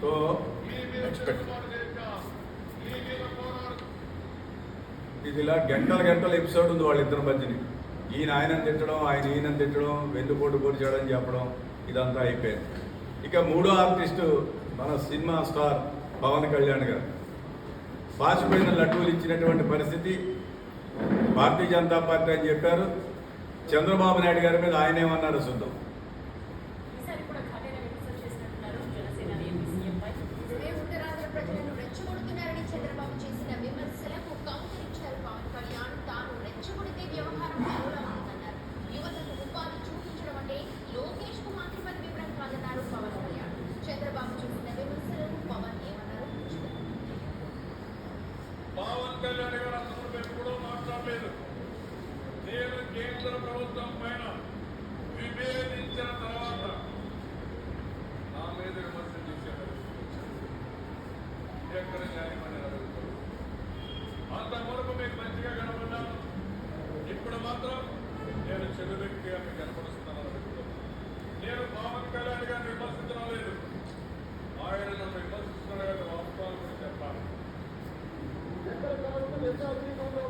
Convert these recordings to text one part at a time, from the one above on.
So ఇది ఇలా గంటల గంటల ఎపిసోడ్ ఉంది వాళ్ళిద్దరి మధ్యని. ఈయన ఆయనని తిట్టడం ఆయన ఈయనని తిట్టడం వెన్నుపోటు చేయడం చెప్పడం ఇదంతా అయిపోయింది. ఇక మూడో ఆర్టిస్టు మన సినిమా స్టార్ పవన్ కళ్యాణ్ గారు. పాచిపోయిన లడ్డూలు ఇచ్చినటువంటి పరిస్థితి. భారతీయ జనతా పార్టీ అని చెప్పారు. చంద్రబాబు నాయుడు గారి మీద ఆయనేమన్నారు చూద్దాం. 就是说，就是说。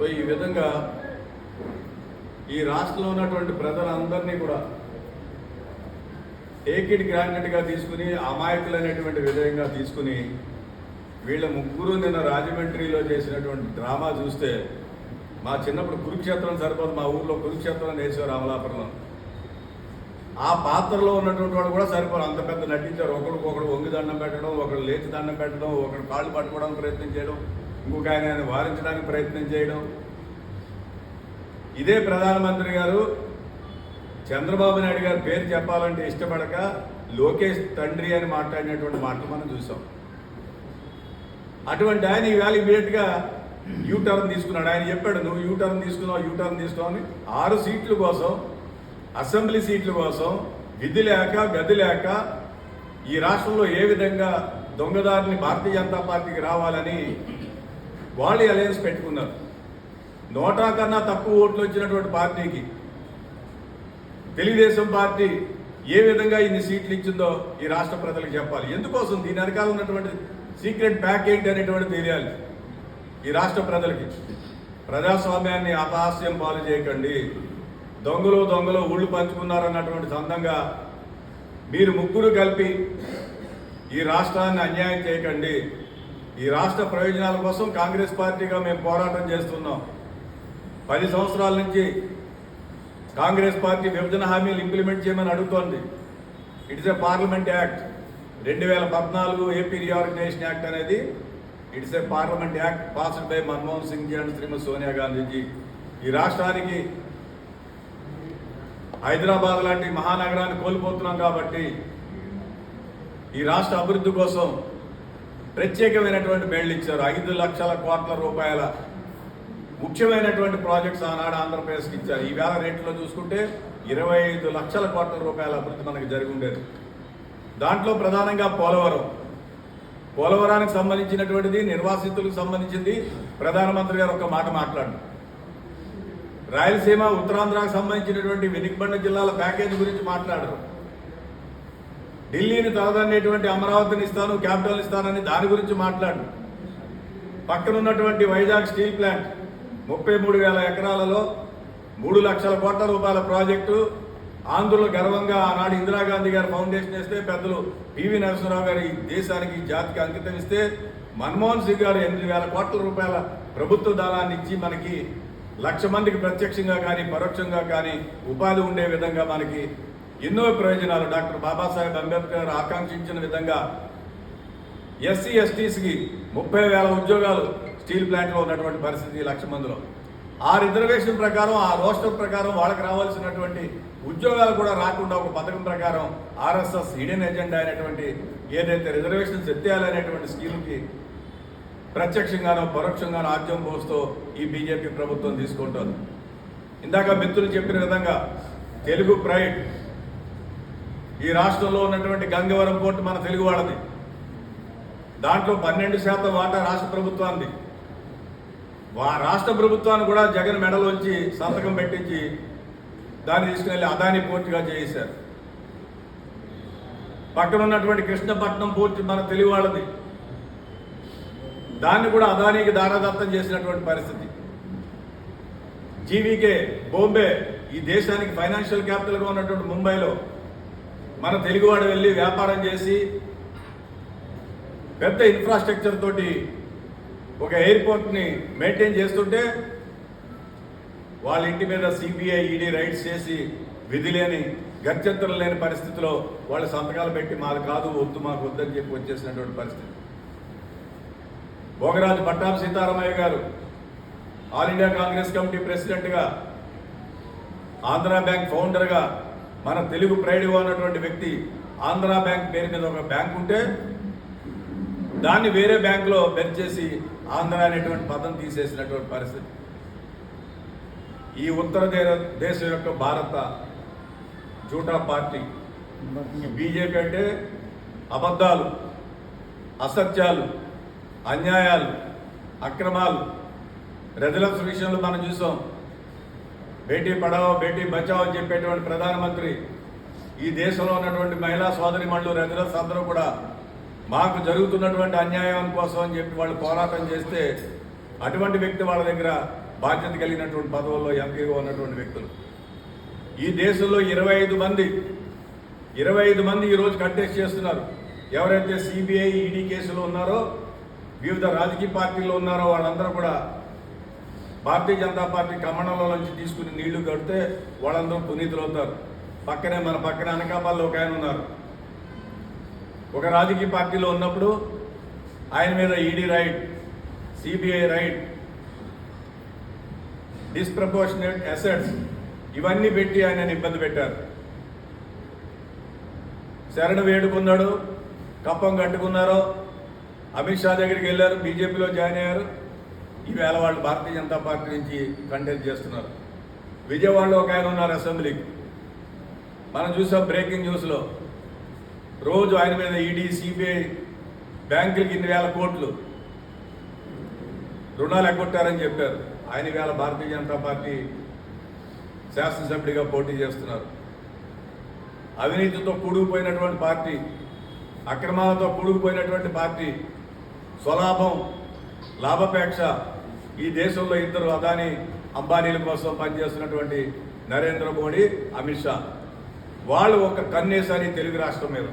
సో ఈ విధంగా ఈ రాష్ట్రంలో ఉన్నటువంటి ప్రజలందరినీ కూడా టేకిట్ గ్రాంటెడ్గా తీసుకుని అమాయకులైనటువంటి విధంగా తీసుకుని వీళ్ళ ముగ్గురు నిన్న రాజమండ్రిలో చేసినటువంటి డ్రామా చూస్తే మా చిన్నప్పుడు కురుక్షేత్రం సరిపోదు మా ఊర్లో కురుక్షేత్రం నేర్చారు అమలాపురంలో ఆ పాత్రలో ఉన్నటువంటి వాళ్ళు కూడా సరిపోరు. అంత పెద్ద నటించారు. ఒకరికొకడు వంగి దండం పెట్టడం ఒకడు లేచి దండం పెట్టడం ఒకడు కాళ్ళు పట్టుకోవడానికి ప్రయత్నం చేయడం. ఇంకొక ఆయన వారించడానికి ప్రయత్నం చేయడం. ఇదే ప్రధానమంత్రి గారు చంద్రబాబు నాయుడు గారి పేరు చెప్పాలంటే ఇష్టపడక లోకేష్ తండ్రి అని మాట్లాడినటువంటి మాటలు మనం చూసాం. అటువంటి ఆయన ఈవేళ ఇమీడియట్గా యూ టర్న్ తీసుకున్నాడు. ఆయన చెప్పాడు నువ్వు యూ టర్న్ తీసుకున్నావు యూ టర్న్ తీసుకున్నావు అని. ఆరు సీట్ల కోసం అసెంబ్లీ సీట్ల కోసం విధి లేక గది లేక ఈ రాష్ట్రంలో ఏ విధంగా దొంగదారిని భారతీయ జనతా పార్టీకి రావాలని వాళ్ళు అలయన్స్ పెట్టుకున్నారు. నోటా కన్నా తక్కువ ఓట్లు వచ్చినటువంటి పార్టీకి తెలుగుదేశం పార్టీ ఏ విధంగా ఇన్ని సీట్లు ఇచ్చిందో ఈ రాష్ట్ర ప్రజలకు చెప్పాలి. ఎందుకోసం? దీని వెనకాల ఉన్నటువంటి సీక్రెట్ ప్యాక్ ఏంటి అనేటువంటి తెలియాలి. ఈ రాష్ట్ర ప్రజలకి. ప్రజాస్వామ్యాన్ని అపహాస్యం పాలు చేయకండి. దొంగలు దొంగలు ఊళ్ళు పంచుకున్నారన్నటువంటి సందంగా మీరు ముగ్గురు కలిపి ఈ రాష్ట్రాన్ని అన్యాయం చేయకండి. ఈ రాష్ట్ర ప్రయోజనాల కోసం కాంగ్రెస్ పార్టీగా మేము పోరాటం చేస్తున్నాం. పది సంవత్సరాల నుంచి కాంగ్రెస్ పార్టీ విభజన హామీలు ఇంప్లిమెంట్ చేయమని అడుగుతోంది. ఇట్స్ ఏ పార్లమెంట్ యాక్ట్ రెండు వేల పద్నాలుగు ఏపీ రీఆర్గనైజేషన్ యాక్ట్ అనేది it's a parliament act passed by Manmohan Singh ji and Shrimati Sonia Gandhiji. ఈ రాష్ట్రానికి హైదరాబాద్ లాంటి మహానగరాన్ని కోల్పోతున్నాం కాబట్టి ఈ రాష్ట్ర అభివృద్ధి కోసం ప్రత్యేకమైనటువంటి మేళ్ళు ఇచ్చారు. ఐదు లక్షల కోట్ల రూపాయల ముఖ్యమైనటువంటి ప్రాజెక్ట్స్ ఆనాడు ఆంధ్రప్రదేశ్కి ఇచ్చారు. ఈ వేల రేట్లో చూసుకుంటే ఇరవై ఐదు లక్షల కోట్ల రూపాయల అభివృద్ధి మనకి జరిగి ఉండేది దాంట్లో ప్రధానంగా పోలవరం. పోలవరానికి సంబంధించినటువంటిది నిర్వాసితులకు సంబంధించింది ప్రధానమంత్రి గారు ఒక మాట మాట్లాడు. రాయలసీమ ఉత్తరాంధ్రకు సంబంధించినటువంటి వెనుకబడిన జిల్లాల ప్యాకేజీ గురించి మాట్లాడరు. ఢిల్లీని తలదన్నేటువంటి అమరావతిని ఇస్తాను క్యాపిటల్ ఇస్తానని దాని గురించి మాట్లాడు. పక్కన ఉన్నటువంటి వైజాగ్ స్టీల్ ప్లాంట్ ముప్పై మూడు వేల ఎకరాలలో మూడు లక్షల కోట్ల రూపాయల ప్రాజెక్టు. ఆంధ్రులు గర్వంగా ఆనాడు ఇందిరాగాంధీ గారు ఫౌండేషన్ వేస్తే పెద్దలు పివి నరసింహరావు గారు ఈ దేశానికి జాతికి అంకితం ఇస్తే మన్మోహన్ సింగ్ గారు ఎనిమిది వేల కోట్ల రూపాయల ప్రభుత్వ దానాన్ని ఇచ్చి మనకి లక్ష మందికి ప్రత్యక్షంగా కానీ పరోక్షంగా కానీ ఉపాధి ఉండే విధంగా మనకి ఎన్నో ప్రయోజనాలు. డాక్టర్ బాబాసాహెబ్ అంబేద్కర్ గారు ఆకాంక్షించిన విధంగా ఎస్సీ ఎస్టీస్కి ముప్పై వేల ఉద్యోగాలు స్టీల్ ప్లాంట్లో ఉన్నటువంటి పరిస్థితి లక్ష మందిలో. ఆ రిజర్వేషన్ ప్రకారం ఆ రోస్టర్ ప్రకారం వాళ్ళకి రావాల్సినటువంటి ఉద్యోగాలు కూడా రాకుండా ఒక పథకం ప్రకారం ఆర్ఎస్ఎస్ ఇండియన్ ఎజెండా అయినటువంటి ఏదైతే రిజర్వేషన్స్ ఎత్తేయాలనేటువంటి స్కీమ్కి ప్రత్యక్షంగానో పరోక్షంగానో ఆద్యం పోస్తూ ఈ బీజేపీ ప్రభుత్వం తీసుకుంటోంది. ఇందాక మిత్రులు చెప్పిన విధంగా తెలుగు ప్రైడ్ ఈ రాష్ట్రంలో ఉన్నటువంటి గంగవరం పోర్టు మన తెలుగు వాళ్ళది. దాంట్లో పన్నెండు శాతం వాటా రాష్ట్ర ప్రభుత్వానికి వా రాష్ట్ర ప్రభుత్వాన్ని కూడా జగన్ మెడలోంచి సంతకం పెట్టించి దాన్ని తీసుకుని అదాని పోర్టుగా చేశారు పక్కన ఉన్నటువంటి కృష్ణపట్నం పోర్టు మన తెలుగు వాళ్ళది. దాన్ని కూడా అదానికి దారాదత్తం చేసినటువంటి పరిస్థితి. జీవీకే బాంబే ఈ దేశానికి ఫైనాన్షియల్ క్యాపిటల్గా ఉన్నటువంటి ముంబైలో మన తెలుగువాడు వెళ్ళి వ్యాపారం చేసి పెద్ద ఇన్ఫ్రాస్ట్రక్చర్ తోటి ఒక ఎయిర్పోర్ట్ని మెయింటైన్ చేస్తుంటే వాళ్ళ ఇంటి మీద సిబిఐ ఈడీ రైడ్స్ చేసి విధి లేని గత్యంతరం లేని పరిస్థితిలో వాళ్ళు సంతకాలు పెట్టి మాది కాదు వద్దు మాకు వద్దని చెప్పి వచ్చేసినటువంటి పరిస్థితి. భోగరాజు పట్టాభి సీతారామయ్య గారు ఆల్ ఇండియా కాంగ్రెస్ కమిటీ ప్రెసిడెంట్గా ఆంధ్ర బ్యాంక్ ఫౌండర్గా మన తెలుగు ప్రైడ్గా ఉన్నటువంటి వ్యక్తి ఆంధ్ర బ్యాంక్ పేరు మీద ఒక బ్యాంక్ ఉంటే దాన్ని వేరే బ్యాంకులో బెర్ చేసి ఆంధ్ర అనేటువంటి పదం తీసేసినటువంటి పరిస్థితి. ఈ ఉత్తర దే- దేశం యొక్క భారత జూటా పార్టీ బీజేపీ అంటే అబద్ధాలు అసత్యాలు అన్యాయాలు అక్రమాలు. రెసిడెన్స్ విషయంలో మనం చూసాం. బేటీ పడావో బేటీ బచావో అని చెప్పేటువంటి ప్రధానమంత్రి ఈ దేశంలో ఉన్నటువంటి మహిళా సోదరి మళ్ళు రెసిడెన్స్ అందరూ కూడా మాకు జరుగుతున్నటువంటి అన్యాయం కోసం అని చెప్పి వాళ్ళు పోరాటం చేస్తే అటువంటి వ్యక్తి వాళ్ళ దగ్గర బాధ్యత కలిగినటువంటి పదవుల్లో ఎంపీగా ఉన్నటువంటి వ్యక్తులు. ఈ దేశంలో ఇరవై ఐదు మంది ఇరవై ఐదు మంది ఈరోజు కంటెస్ట్ చేస్తున్నారు. ఎవరైతే సిబిఐ ఈడీ కేసులో ఉన్నారో వివిధ రాజకీయ పార్టీల్లో ఉన్నారో వాళ్ళందరూ కూడా భారతీయ జనతా పార్టీ కమండంలో నుంచి తీసుకుని నీళ్ళు కడితే వాళ్ళందరూ పునీతులు అవుతారు పక్కనే మన పక్కన అనకాపల్లిలో ఒక ఆయన ఉన్నారు. ఒక రాజకీయ పార్టీలో ఉన్నప్పుడు ఆయన మీద ED right CBI right disproportionate assets ఇవన్నీ పెట్టి ఆయనని ఇబ్బంది పెట్టారు. శరణు వేడుకున్నాడు కప్పం కట్టుకున్నారు అమిత్ షా దగ్గరికి వెళ్ళారు బీజేపీలో జాయిన్ అయ్యారు. ఈవేళ వాళ్ళు భారతీయ జనతా పార్టీ నుంచి కంటెస్ట్ చేస్తున్నారు. విజయవాడలో ఒక ఆయన ఉన్నారు అసెంబ్లీకి. మనం చూసాం బ్రేకింగ్ న్యూస్లో. రోజు ఆయన మీద ఈడీ సిబిఐ బ్యాంకులకి ఇన్ని వేల కోట్లు రుణాలు ఎగ్గొట్టారని చెప్పారు. ఆయన వేళ భారతీయ జనతా పార్టీ శాసనసభ్యుడిగా పోటీ చేస్తున్నారు. అవినీతితో కూడుకుపోయినటువంటి పార్టీ అక్రమాలతో కూడుకుపోయినటువంటి పార్టీ స్వలాభం లాభాపేక్ష ఈ దేశంలో ఇద్దరు అదాని అంబానీల కోసం పనిచేస్తున్నటువంటి నరేంద్ర మోడీ అమిత్ షా. వాళ్ళు ఒక కన్నేసారి తెలుగు రాష్ట్రం మీద.